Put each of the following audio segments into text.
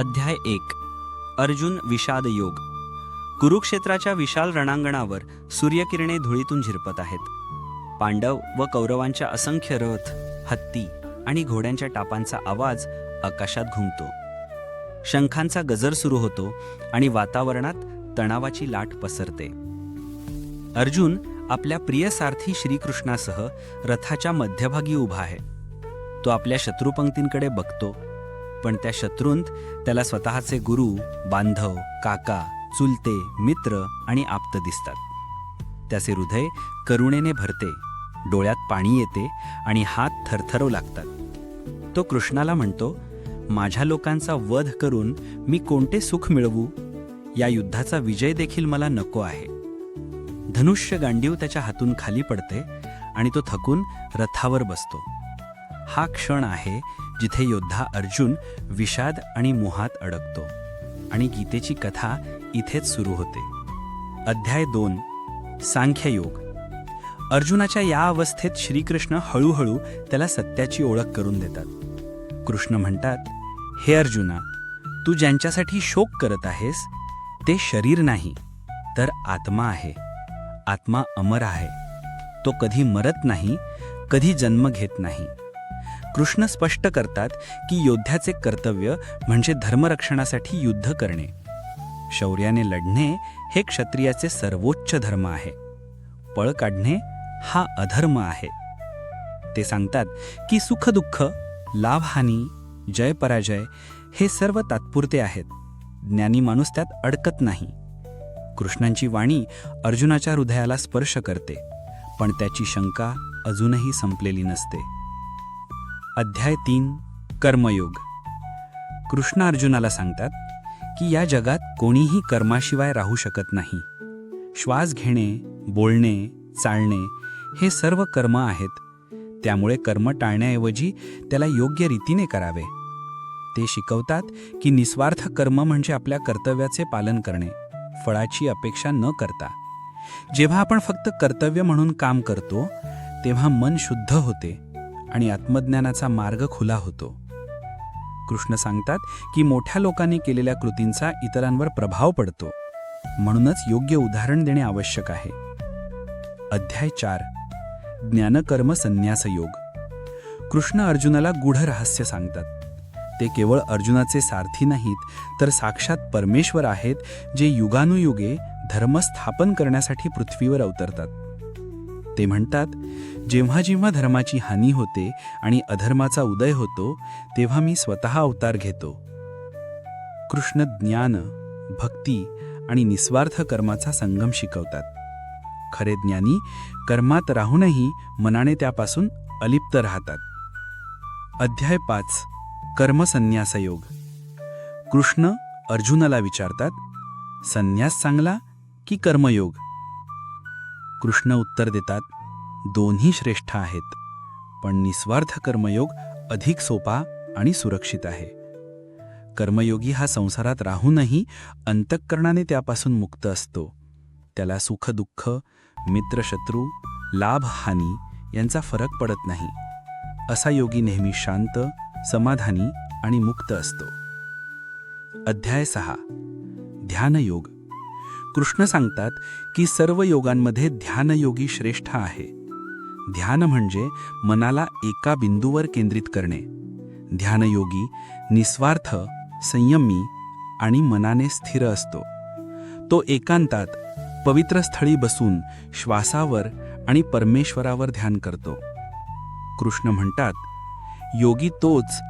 अध्याय एक. अर्जुन विषाद योग. कुरुक्षेत्राच्या विशाल रणांगणावर सूर्यकिरणे धुळीतून झिरपत आहेत. पांडव व कौरवांच्या असंख्य रथ हत्ती आणि घोड्यांच्या टापांचा आवाज आकाशात घुमतो. शंखांचा गजर सुरू होतो आणि वातावरणात तणावाची लाट पसरते. अर्जुन आपल्या प्रिय सारथी श्रीकृष्णासह रथाच्या मध्यभागी उभा आहे. तो आपल्या शत्रुपंक्तींकडे बघतो पण त्या शत्रूंत त्याला स्वतःचे गुरु बांधव काका चुलते मित्र आणि आप्त दिसतात. त्याचे हृदय करुणेने भरते डोळ्यात पाणी येते आणि हात थरथरू लागतात. तो कृष्णाला म्हणतो माझ्या लोकांचा वध करून मी कोणते सुख मिळवू? या युद्धाचा विजय देखील मला नको आहे. धनुष्य गांडीव त्याच्या हातून खाली पडते आणि तो थकून रथावर बसतो. हा क्षण आहे जिथे योद्धा अर्जुन विषाद आणि मोहात अडकतो. आणि गीतेची कथा इथेच सुरू होते. अध्याय दोन सांख्ययोग. अर्जुनाच्या या अवस्थेत श्रीकृष्ण हळूहळू त्याला सत्याची ओळख करून देतात. कृष्ण म्हणतात हे अर्जुना तू ज्यांच्यासाठी शोक करत आहेस ते शरीर नाही तर आत्मा आहे. आत्मा अमर आहे. तो कधी मरत नाही कधी जन्म घेत नाही. कृष्ण स्पष्ट करतात की योद्ध्याचे कर्तव्य म्हणजे धर्मरक्षणासाठी युद्ध करणे. शौर्याने लढणे हे क्षत्रियाचे सर्वोच्च धर्म आहे. पळ काढणे हा अधर्म आहे. ते सांगतात की सुखदुःख लाभहानी जय पराजय हे सर्व तात्पुरते आहेत. ज्ञानी माणूस त्यात अडकत नाही. कृष्णांची वाणी अर्जुनाच्या हृदयाला स्पर्श करते पण त्याची शंका अजूनही संपलेली नसते. अध्याय तीन कर्मयोग. कृष्ण अर्जुनाला सांगतात की या जगात कोणीही कर्माशिवाय राहू शकत नाही. श्वास घेणे बोलणे चालणे हे सर्व कर्म आहेत. त्यामुळे कर्म टाळण्याऐवजी त्याला योग्य रीतीने करावे. ते शिकवतात की निस्वार्थ कर्म म्हणजे आपल्या कर्तव्याचे पालन करणे फळाची अपेक्षा न करता. जेव्हा आपण फक्त कर्तव्य म्हणून काम करतो तेव्हा मन शुद्ध होते. आणि आत्मज्ञानाचा मार्ग खुला होतो. कृष्ण सांगतात की मोठ्या लोकांनी केलेल्या कृतींचा इतरांवर प्रभाव पडतो. म्हणूनच योग्य उदाहरण देणे आवश्यक आहे. अध्याय चार. ज्ञानकर्म संन्यास योग. कृष्ण अर्जुनाला गूढ रहस्य सांगतात. ते केवळ अर्जुनाचे सारथी नाहीत तर साक्षात परमेश्वर आहेत जे युगानुयुगे धर्म स्थापन करण्यासाठी पृथ्वीवर अवतरतात. ते म्हणतात जेव्हा जेव्हा धर्माची हानी होते आणि अधर्माचा उदय होतो तेव्हा मी स्वतः अवतार घेतो. कृष्ण ज्ञान भक्ती आणि निस्वार्थ कर्माचा संगम शिकवतात. खरे ज्ञानी कर्मात राहूनही मनाने त्यापासून अलिप्त राहतात. अध्याय पाच कर्मसन्यास योग कृष्ण अर्जुनाला विचारतात संन्यास चांगला की कर्मयोग? कृष्ण उत्तर देतात दोन्ही श्रेष्ठ आहेत पण निस्वार्थ कर्मयोग अधिक सोपा आणि सुरक्षित आहे. कर्मयोगी हा संसारात राहूनही अंतःकरणाने त्यापासून मुक्त असतो. त्याला सुख दुःख मित्रशत्रू लाभ हानी यांचा फरक पडत नाही. असा योगी नेहमी शांत समाधानी आणि मुक्त असतो. अध्याय सहा. ध्यानयोग. कृष्ण सांगतात की सर्व योगांमध्ये ध्यानयोगी श्रेष्ठ आहे. ध्यान म्हणजे मनाला एका बिंदूवर केंद्रित करणे. ध्यानयोगी निस्वार्थ संयमी आणि मनाने स्थिर असतो. तो एकांतात पवित्र स्थळी बसून श्वासावर आणि परमेश्वरावर ध्यान करतो. कृष्ण म्हणतात योगी तोच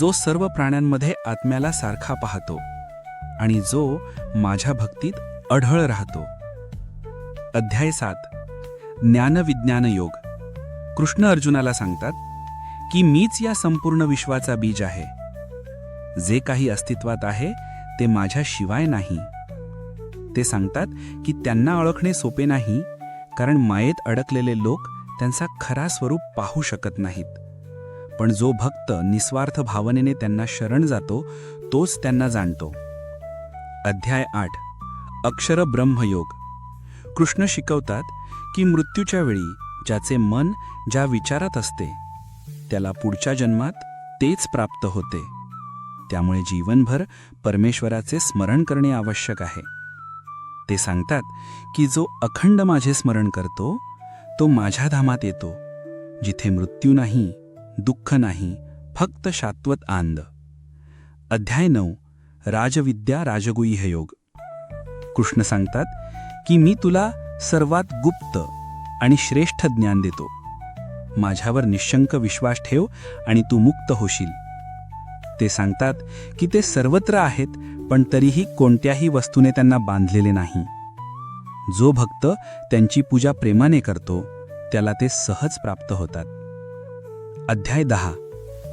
जो सर्व प्राण्यांमध्ये आत्म्याला सारखा पाहतो आणि जो माझ्या भक्तीत अढळ राहतो. अध्याय सात. ज्ञानविज्ञान योग. कृष्ण अर्जुनाला सांगतात की मीच या संपूर्ण विश्वाचा बीज आहे. जे काही अस्तित्वात आहे ते माझ्या शिवाय नाही. ते सांगतात की त्यांना ओळखणे सोपे नाही कारण मायेत अडकलेले लोक त्यांचा खरा स्वरूप पाहू शकत नाहीत. पण जो भक्त निस्वार्थ भावनेने त्यांना शरण जातो तोच त्यांना जाणतो. अध्याय आठ. अक्षर ब्रह्मयोग. कृष्ण शिकवतात की मृत्यूच्या वेळी ज्याचे मन ज्या विचारात असते त्याला पुढच्या जन्मात तेच प्राप्त होते. त्यामुळे जीवनभर परमेश्वराचे स्मरण करणे आवश्यक आहे. ते सांगतात की जो अखंड माझे स्मरण करतो तो माझ्या धामात येतो जिथे मृत्यू नाही दुःख नाही फक्त शाश्वत आनंद. अध्याय नऊ. राजविद्या राजगुह्य योग. कृष्ण सांगतात की मी तुला सर्वात गुप्त आणि श्रेष्ठ ज्ञान देतो. माझ्यावर निशंक विश्वास ठेव आणि तू मुक्त होशील. ते सांगतात की ते सर्वत्र आहेत पण तरीही कोणत्याही वस्तूने त्यांना बांधलेले नाही. जो भक्त त्यांची पूजा प्रेमाने करतो त्याला ते सहज प्राप्त होतात. अध्याय दहा.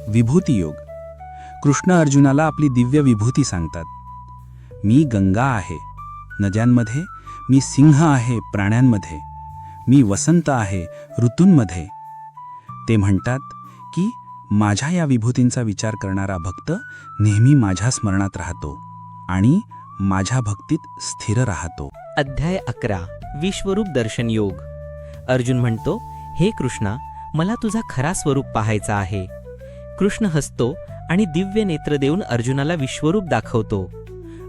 विभूती योग. कृष्ण अर्जुनाला आपली दिव्य विभूती सांगतात. मी गंगा आहे नद्यांमध्ये मी सिंह आहे प्राण्यांमध्ये मी वसंत आहे ऋतूंमध्ये. ते म्हणतात की माझ्या या विभूतींचा विचार करणारा भक्त नेहमी माझ्या स्मरणात राहतो आणि माझ्या भक्तीत स्थिर राहतो. अध्याय अकरा विश्वरूप दर्शन योग. अर्जुन म्हणतो हे कृष्णा मला तुझा खरा स्वरूप पाहायचा आहे. कृष्ण हसतो आणि दिव्य नेत्र देऊन अर्जुनाला विश्वरूप दाखवतो.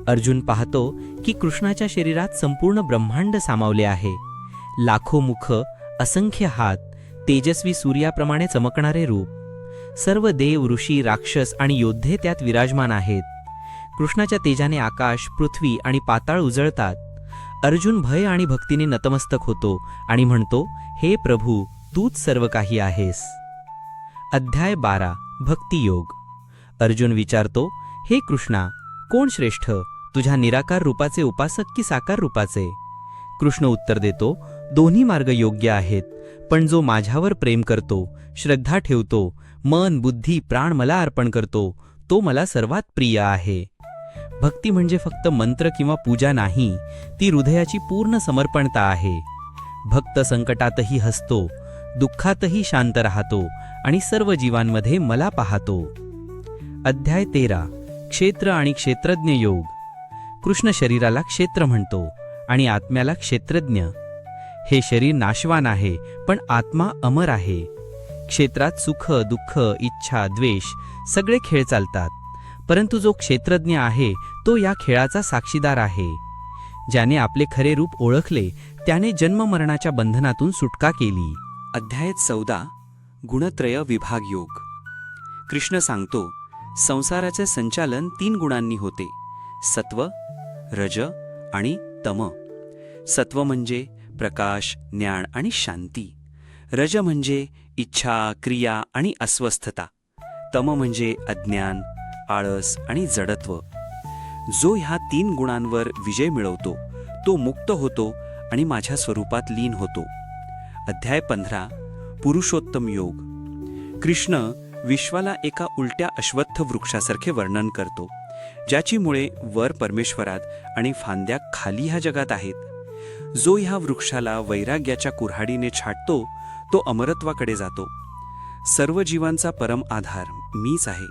अर्जुन पाहतो की कृष्णाच्या शरीरात संपूर्ण ब्रह्मांड सामावले आहे. लाखो मुख असंख्य हात तेजस्वी सूर्याप्रमाणे चमकणारे रूप. सर्व देव ऋषी राक्षस आणि योद्धे त्यात विराजमान आहेत. कृष्णाच्या तेजाने आकाश पृथ्वी आणि पाताळ उजळतात. अर्जुन भय आणि भक्तीने नतमस्तक होतो आणि म्हणतो हे प्रभू तूच सर्व काही आहेस. अध्याय बारा भक्तियोग. अर्जुन विचारतो हे कृष्णा कोण श्रेष्ठ? तुझ्या निराकार रूपाचे उपासक की साकार रूपाचे? कृष्ण उत्तर देतो दोन्ही मार्ग योग्य आहेत पण जो माझ्यावर प्रेम करतो श्रद्धा ठेवतो मन बुद्धी प्राण मला अर्पण करतो तो मला सर्वात प्रिय आहे. भक्ती म्हणजे फक्त मंत्र किंवा पूजा नाही ती हृदयाची पूर्ण समर्पणता आहे. भक्त संकटातही हसतो दुःखातही शांत राहतो आणि सर्व जीवांमध्ये मला पाहतो. अध्याय तेरा क्षेत्र आणि क्षेत्रज्ञ योग. कृष्ण शरीराला क्षेत्र म्हणतो आणि आत्म्याला क्षेत्रज्ञ. हे शरीर नाशवान आहे पण आत्मा अमर आहे. क्षेत्रात सुख दुःख इच्छा द्वेष सगळे खेळ चालतात परंतु जो क्षेत्रज्ञ आहे तो या खेळाचा साक्षीदार आहे. ज्याने आपले खरे रूप ओळखले त्याने जन्ममरणाच्या बंधनातून सुटका केली. अध्याय चौदा गुणत्रय विभाग योग. कृष्ण सांगतो संसाराचे संचालन तीन गुणांनी होते सत्व रज आणि तम. सत्व म्हणजे प्रकाश ज्ञान आणि शांती. रज म्हणजे इच्छा क्रिया आणि अस्वस्थता. तम म्हणजे अज्ञान आळस आणि जडत्व. जो ह्या तीन गुणांवर विजय मिळवतो तो मुक्त होतो आणि माझ्या स्वरूपात लीन होतो. अध्याय पंधरा पुरुषोत्तम योग. कृष्ण विश्वाला एका उलट्या अश्वत्थ वृक्षासारखे वर्णन करतो. ज्याची मुळे वर परमेश्वरात आणि फांद्या खाली ह्या जगात आहेत. जो ह्या वृक्षाला वैराग्याच्या कुऱ्हाडीने छाटतो तो अमरत्वाकडे जातो. सर्व जीवांचा परम आधार मीच आहे.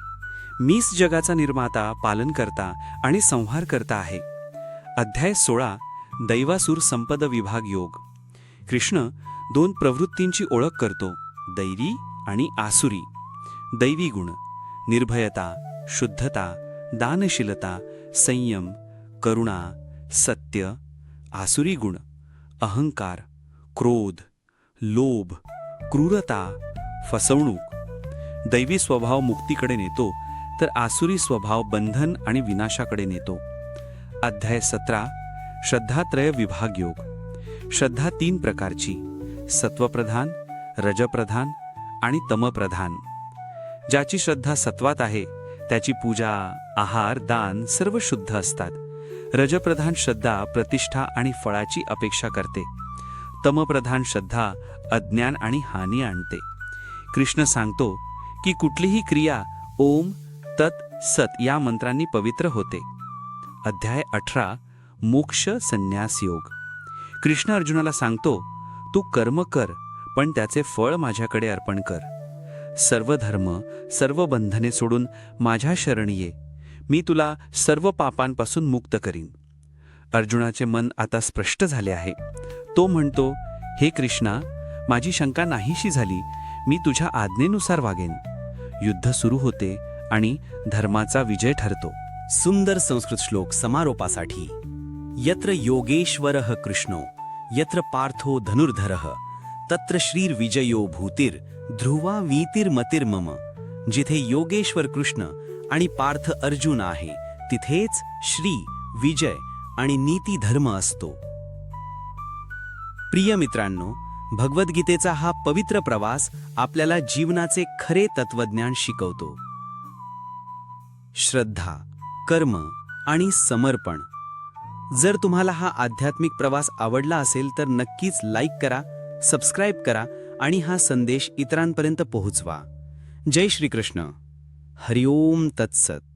मीच जगाचा निर्माता पालनकर्ता आणि संहार करता आहे. अध्याय सोळा दैवासूर संपद विभाग योग. कृष्ण दोन प्रवृत्तींची ओळख करतो दैवी आणि आसुरी. दैवी गुण निर्भयता शुद्धता दानशीलता संयम करुणा सत्य आसुरी गुण अहंकार क्रोध लोभ क्रूरता फसवणूक. दैवी स्वभाव मुक्तीकडे नेतो तर आसुरी स्वभाव बंधन आणि विनाशाकडे नेतो. अध्याय सतरा श्रद्धात्रय विभाग योग. श्रद्धा तीन प्रकारची सत्वप्रधान रजप्रधान आणि तमप्रधान. ज्याची श्रद्धा सत्वात आहे त्याची पूजा आहार दान सर्व शुद्ध असतात. रजप्रधान श्रद्धा प्रतिष्ठा आणि फळाची अपेक्षा करते. तमप्रधान श्रद्धा अज्ञान आणि हानी आणते. कृष्ण सांगतो की कुठलीही क्रिया ओम तत् सत या मंत्रांनी पवित्र होते. अध्याय अठरा मोक्ष संन्यास योग. कृष्ण अर्जुनाला सांगतो तू कर्म कर पण त्याचे फळ माझ्याकडे अर्पण कर. सर्व धर्म सर्व बंधने सोडून माझ्या शरणी ये. मी तुला सर्व पापांपासून मुक्त करीन. अर्जुनाचे मन आता स्पष्ट झाले आहे. तो म्हणतो हे कृष्णा माझी शंका नाहीशी झाली. मी तुझ्या आज्ञेनुसार वागेन. युद्ध सुरू होते आणि धर्माचा विजय ठरतो. सुंदर संस्कृत श्लोक समारोपासाठी. यत्र योगेश्वरः कृष्णो यत्र पार्थो धनुर्धरः. तत्र श्रीर्विजयो भूतीर ध्रुवा वीतिर्मतिर्मम जिथे योगेश्वर कृष्ण आणि पार्थ अर्जुन आहे तिथेच श्री विजय आणि नीती धर्म असतो। प्रिय मित्रांनो भगवद्गीतेचा हा पवित्र प्रवास आपल्याला जीवनाचे खरे तत्वज्ञान शिकवतो। श्रद्धा कर्म आणि समर्पण। जर तुम्हाला हा आध्यात्मिक प्रवास आवडला असेल तर नक्कीच लाईक करा सबस्क्राईब करा आणि हा संदेश इतरांपर्यंत पोहोचवा. जय श्रीकृष्ण. हरिओम तत्सत.